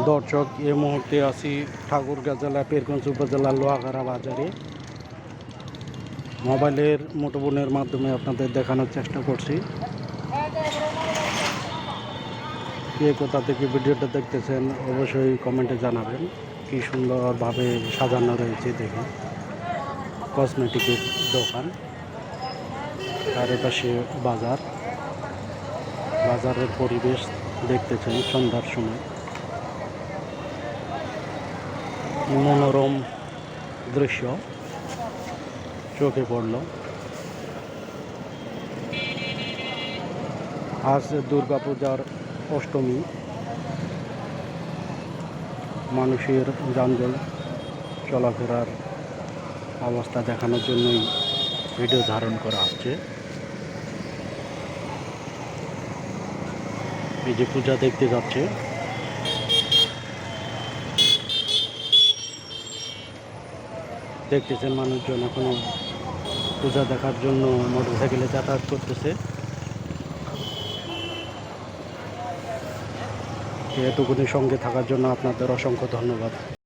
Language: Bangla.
দর্শক এই মুহূর্তে আছি ঠাকুরগাঁ জেলা পীরগঞ্জ উপজেলার লোহাগাড়া বাজারে। মোবাইলের মুঠোফোনের মাধ্যমে আপনাদের দেখানোর চেষ্টা করছি। কে কোথা থেকে ভিডিওটা দেখতেছেন, অবশ্যই কমেন্টে জানাবেন। কি সুন্দরভাবে সাজানো রয়েছে দেখুন। কসমেটিকের দোকান। তার পাশে বাজার। বাজারের পরিবেশ দেখতেছেন সন্ধ্যার সময়। মনোরম দৃশ্য চোখে পড়ল। আজ দুর্গাপূজার অষ্টমী। মানুষের যানজল চলাফেরার অবস্থা দেখানোর জন্যই ভিডিও ধারণ করা হচ্ছে। এই যে পূজা দেখতে যাচ্ছে। দেখতেছেন মানুষজন এখন পূজা দেখার জন্য মোটর সাইকেলে যাতায়াত করতেছে। এতক্ষণের সঙ্গে থাকার জন্য আপনাদের অসংখ্য ধন্যবাদ।